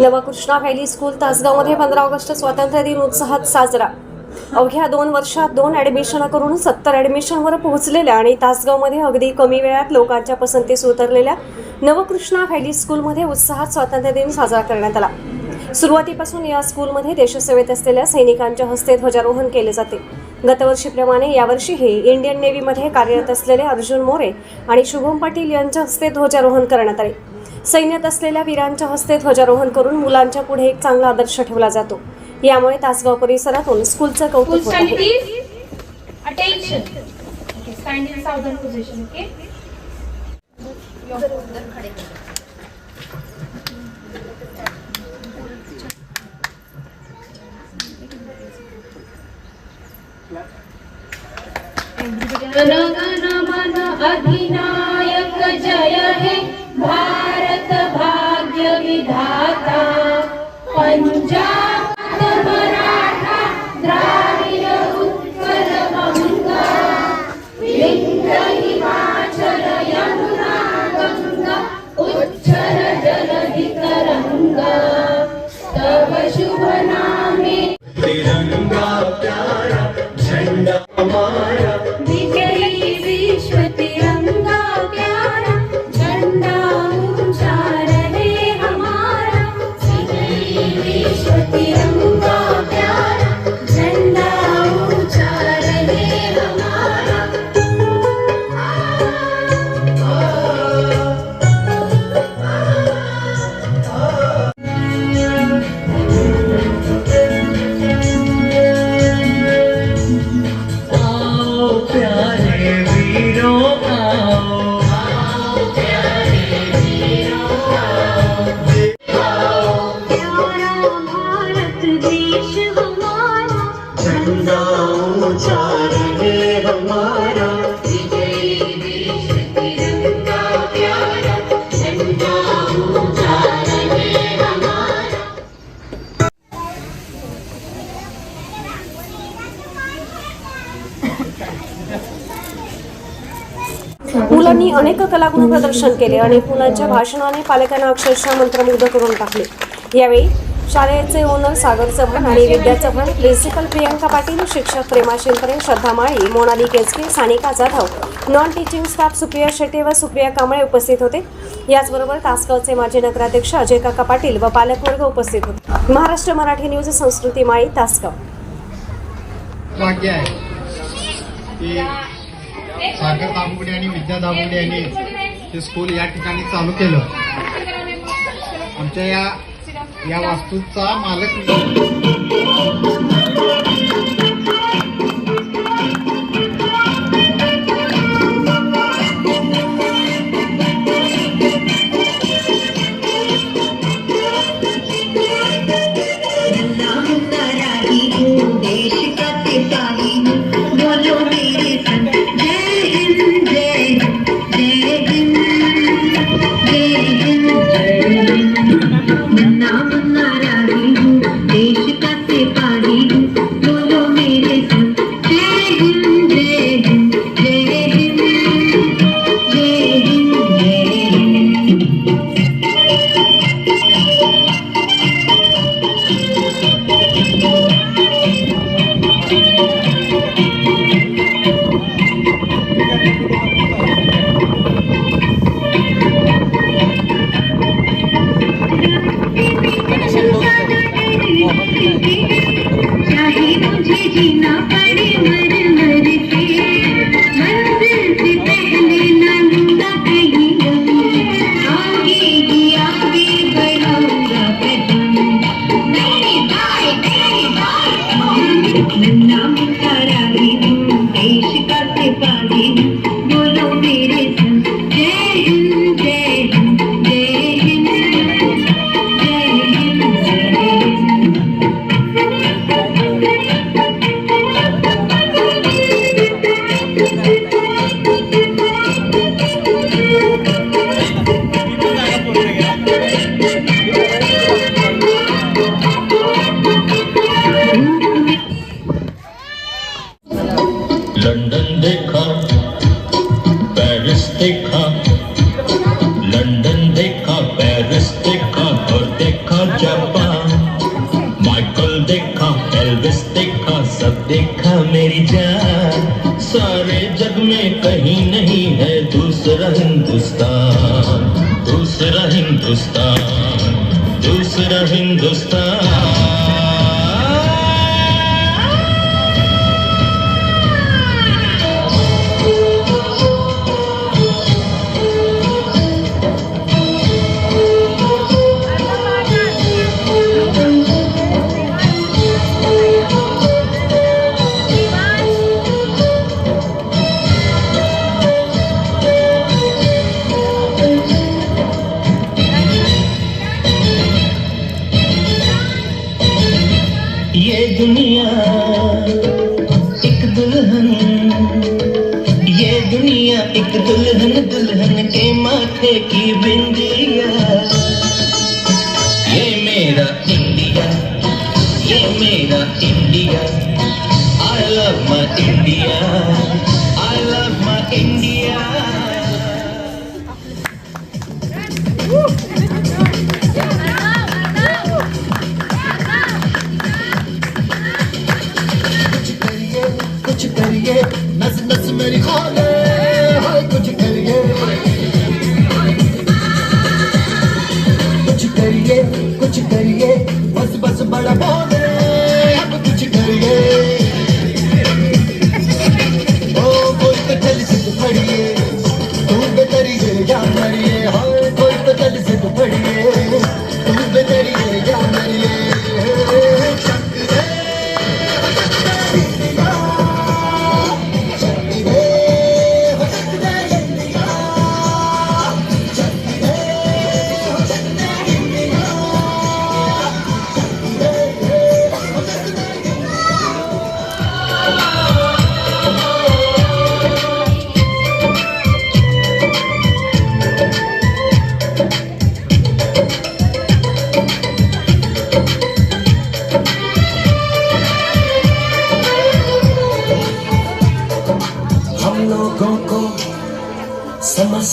Navkrishna valley school तासगावमध्ये पंधरा August स्वातंत्र्य दिन उत्साहात साजरा. अवघ्या दोन वर्षात दोन ॲडमिशन करून सत्तर ॲडमिशनवर पोहोचलेल्या आणि तासगावमध्ये अगदी कमी वेळात लोकांच्या पसंतीस उतरलेल्या नवकृष्णा व्हॅली स्कूलमध्ये उत्साहात स्वातंत्र्य दिन साजरा करण्यात आला. सुरुवातीपासून या स्कूलमध्ये देशसेवेत असलेल्या सैनिकांच्या हस्ते ध्वजारोहण केले जाते. गतवर्षीप्रमाणे यावर्षीही इंडियन नेव्हीमध्ये कार्यरत असलेले अर्जुन मोरे आणि शुभम पाटील यांच्या हस्ते ध्वजारोहण करण्यात आले. सैन्यात असलेल्या वीरांच्या हस्ते ध्वजारोहण करून मुलांच्या पुढे एक चांगला आदर्श ठेवला जातो. यामुळे तासगाव परिसरातून स्कूलचं कौतुक होत आहे? जन गण मन अधिनायक जय हे भारत Thank. मुलांनी अनेक कलागुण प्रदर्शन केले अनेक मुलांच्या भाषणाने पालकांना अक्षरशः मंत्रमुग्ध करून टाकले. यावेळी शाळेचे ओनर सागर चव्हाण आणि विद्या चव्हाण प्रिन्सिपल प्रियंका पाटील शिक्षक Prema Shenkare Shraddha Mali Monali Keske Sanika Jadhav non teaching staff Supriya Shette व सुप्रिया कांबळे उपस्थित होते. याचबरोबर तासगावचे माजी नगराध्यक्ष अजय काका पाटील व पालकवर्ग उपस्थित होते. महाराष्ट्र मराठी न्यूज संस्कृती माळी तासगाव. सागर दामुगडे आणि विद्या दामुगडे यांनी हे स्कूल या ठिकाणी चालू केलं. आमच्या या या वास्तूचा मालक You know. लंदन देखा, पेरिस देखा और देखा जापान माइकल देखा, एल्विस देखा, सब देखा मेरी जान। सारे जग में कहीं नहीं है दूसरा हिंदुस्तान दूसरा हिंदुस्तान दूसरा हिंदुस्तान। ये दुनिया एक दुल्हन ये दुनिया एक दुल्हन दुल्हन के माथे की बिंदिया। ये मेरा इंडिया ये मेरा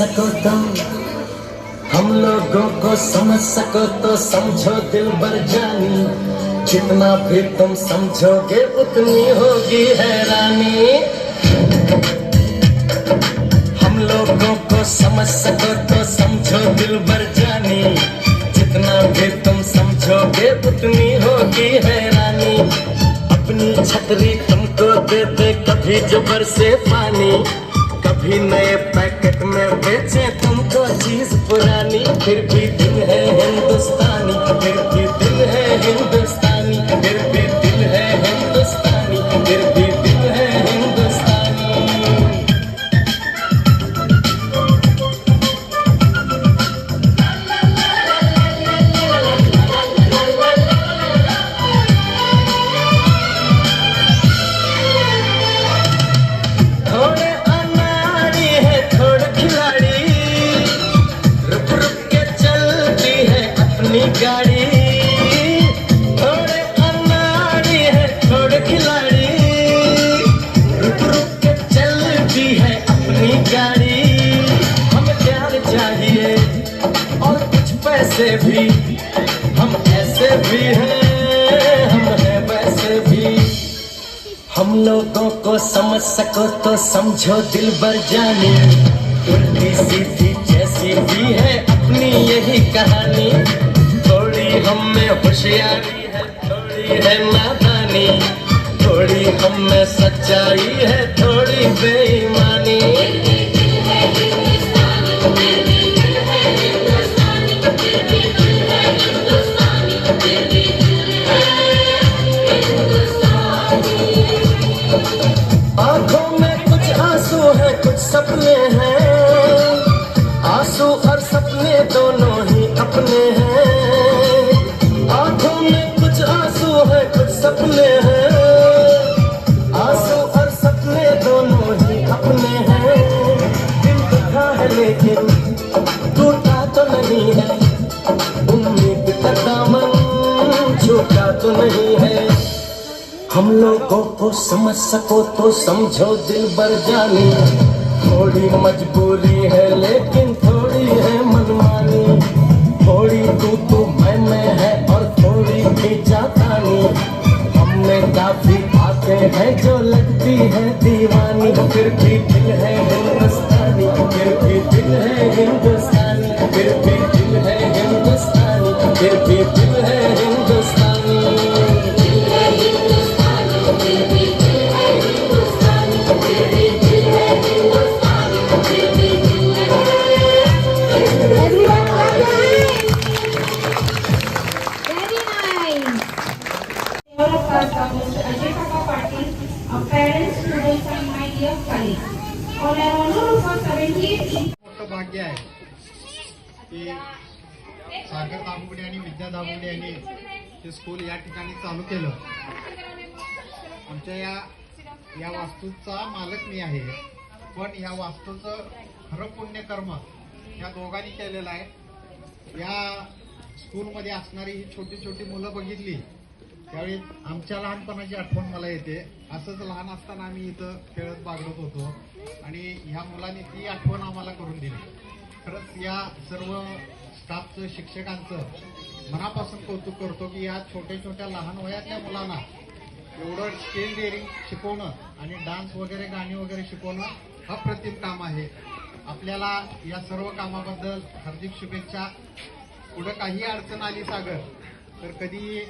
सको तो हम लोगों को समझ सको तो समझो, दिल भर जानी। जितना भी तुम समझोगे, उतनी होगी हैरानी। हम लोगों को समझ सको तो समझो, दिल भर जानी। जितना भी तुम समझोगे, उतनी होगी हैरानी। अपनी छतरी तुमको दे दे, कभी जबर से पानी। कभी नए बेचे तुमको चीज पुरानी फिर भी भी हैं, हम हैं वैसे भी। हम लोगों को समझ सको तो समझो दिल भर जानी। उल्टी सीधी जैसी भी है अपनी यही कहानी। थोड़ी हम में होशियारी है, थोड़ी है नादानी। थोड़ी हम में सच्चाई है, थोड़ी बेईमानी। हम लोगों को समझ सको तो समझो दिल भर जानी। थोड़ी मजबूरी है, लेकिन थोड़ी है मनमानी। थोड़ी तू तू मैं मैं है और थोड़ी भी खींचा तानी काफ़ी आते हैं जो लगती है दीवानी। फिर भी दिल है हिंदुस्तानी, फिर भी दिल है हिंदुस्तानी, फिर भी दिल है हिंदुस्तानी, फिर भी दिल है आणि मुंडे यांनी हे स्कूल या ठिकाणी चालू केलं. आमच्या या या वास्तूचा मालक मी आहे. पण या वास्तूचं खरं पुण्यकर्म या दोघांनी केलेलं आहे. या स्कूलमध्ये असणारी ही छोटी छोटी मुलं बघितली त्यावेळी आमच्या लहानपणाची आठवण मला येते. असंच लहान असताना आम्ही इथं खेळत बागडत होतो. आणि ह्या मुलांनी ती आठवण आम्हाला करून दिली. खरंच या सर्व स्टाफचं शिक्षकांचं मनापासून कौतुक करतो की या छोट्या छोट्या लहान वयातल्या मुलांना एवढं स्केल डेअरिंग शिकवणं आणि डान्स वगैरे गाणी वगैरे शिकवणं अप्रतिम काम आहे. आपल्याला या सर्व कामाबद्दल हार्दिक शुभेच्छा. पुढं काही अडचण आली सागर तर कधी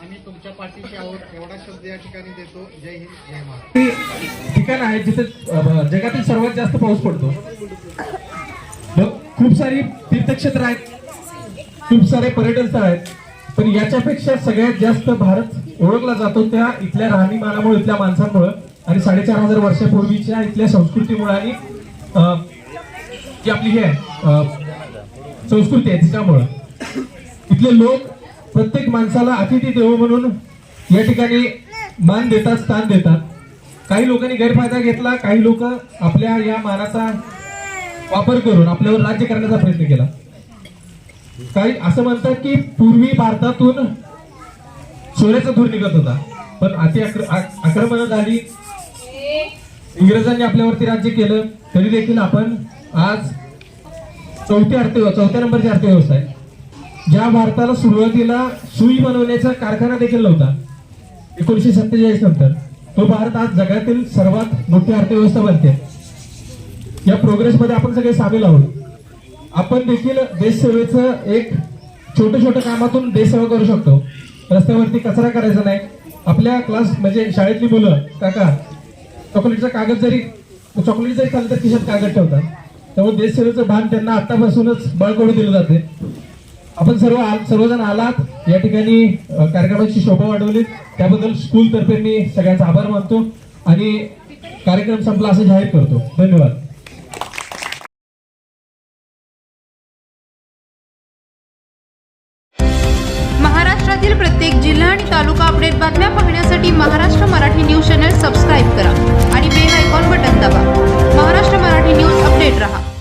आम्ही तुमच्या पाठीशी आहोत. एवढा शब्द या ठिकाणी देतो. जय हिंद जय महाराष्ट्र. ठिकाण आहे जिथे जगातील सर्वात जास्त पाऊस पडतो. खूप सारी तीर्थक्षेत्र आहेत. खूप सारे पर्यटन स्थळ आहेत. पण याच्यापेक्षा सगळ्यात जास्त भारत ओळखला जातो त्या इथल्या राहणीमानामुळे इथल्या माणसांमुळं. आणि साडेचार हजार वर्षापूर्वीच्या इथल्या संस्कृतीमुळे आणि जी आपली हे आहे, संस्कृती आहे तिच्यामुळं. इथले लोक प्रत्येक माणसाला अतिथी देव म्हणून या ठिकाणी मान देतात स्थान देतात. काही लोकांनी गैरफायदा घेतला काही लोक आपल्या या मानाचा वापर करून आपल्यावर राज्य करण्याचा प्रयत्न केला. काही असं म्हणतात की पूर्वी भारतातून सोन्याचा धूर निघत होता. पण अति आक्र- आक्रमण झाली इंग्रजांनी आपल्यावरती राज्य केलं. तरी देखील आपण आज चौथी अर्थव्यवस्था चौथ्या नंबरची अर्थव्यवस्था आहे ज्या भारताला सुरुवातीला सुई बनवण्याचा कारखाना देखील नव्हता एकोणीशे सत्तेचाळीस नंतर तो भारत आज जगातील सर्वात मोठी अर्थव्यवस्था बनते या प्रोग्रेस मध्ये आपण सगळे सामील आहोत. आपण देखील देशसेवेचं एक छोट्या छोट्या कामातून देशसेवा करू शकतो. रस्त्यावरती कचरा करायचा नाही. आपल्या क्लास म्हणजे शाळेतली मुलं काका चॉकलेटचा कागद जरी चॉकलेट जरी खाल्लं तर खिशात कागद ठेवतात. त्यामुळे देशसेवेचं भान त्यांना आतापासूनच बळकडून दिलं जाते. आपण सर्व आ- सर्वजण आलात. या ठिकाणी कार्यक्रमाची शोभा वाढवली. त्याबद्दल स्कूलतर्फे मी सगळ्यांचा आभार मानतो. आणि कार्यक्रम संपला असं जाहीर करतो. धन्यवाद. बातम्या पाहण्यासाठी Maharashtra Marathi news channel subscribe करा आणि बेल आयकॉन बटन दाबा. महाराष्ट्र मराठी न्यूज अपडेट रहा.